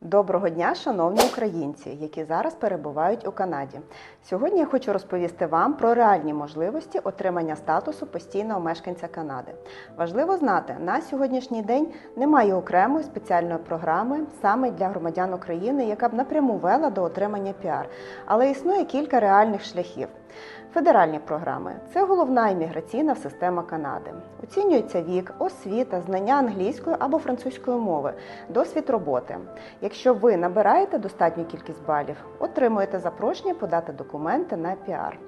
Доброго дня, шановні українці, які зараз перебувають у Канаді. Сьогодні я хочу розповісти вам про реальні можливості отримання статусу постійного мешканця Канади. Важливо знати, на сьогоднішній день немає окремої спеціальної програми саме для громадян України, яка б напряму вела до отримання піар, але існує кілька реальних шляхів. Федеральні програми це головна імміграційна система Канади. Оцінюється вік, освіта, знання англійської або французької мови, досвід роботи. Якщо ви набираєте достатню кількість балів, отримуєте запрошення подати документи на піар.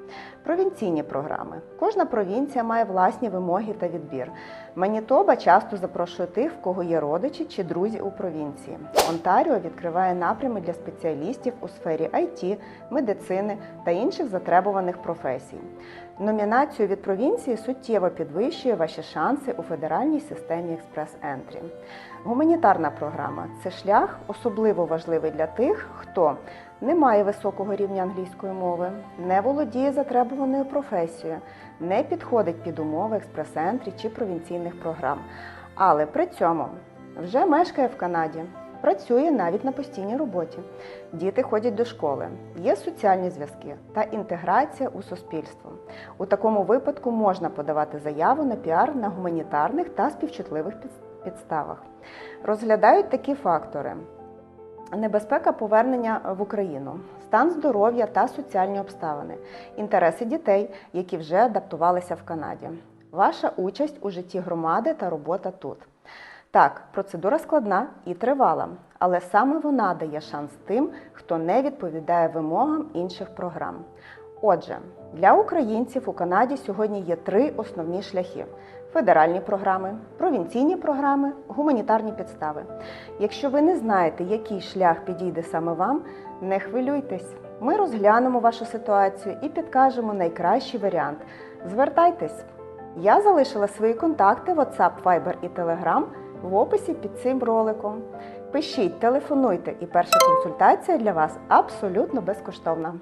Провінційні програми. Кожна провінція має власні вимоги та відбір. Манітоба часто запрошує тих, в кого є родичі чи друзі у провінції. Онтаріо відкриває напрями для спеціалістів у сфері IT, медицини та інших затребуваних професій. Номінацію від провінції суттєво підвищує ваші шанси у федеральній системі експрес-ентрі. Гуманітарна програма це шлях особливо важливий для тих, хто не має високого рівня англійської мови, не володіє затребуваною професією, не підходить під умови експрес-ентрі чи провінційних програм, але при цьому вже мешкає в Канаді. Працює навіть на постійній роботі. Діти ходять до школи, є соціальні зв'язки та інтеграція у суспільство. У такому випадку можна подавати заяву на піар на гуманітарних та співчутливих підставах. Розглядають такі фактори: небезпека повернення в Україну, стан здоров'я та соціальні обставини, інтереси дітей, які вже адаптувалися в Канаді, ваша участь у житті громади та робота тут. Так, процедура складна і тривала, але саме вона дає шанс тим, хто не відповідає вимогам інших програм. Отже, для українців у Канаді сьогодні є три основні шляхи: федеральні програми, провінційні програми, гуманітарні підстави. Якщо ви не знаєте, який шлях підійде саме вам, не хвилюйтесь. Ми розглянемо вашу ситуацію і підкажемо найкращий варіант. Звертайтесь! Я залишила свої контакти WhatsApp, Viber і Telegram в описі під цим роликом. Пишіть, телефонуйте, і перша консультація для вас абсолютно безкоштовна.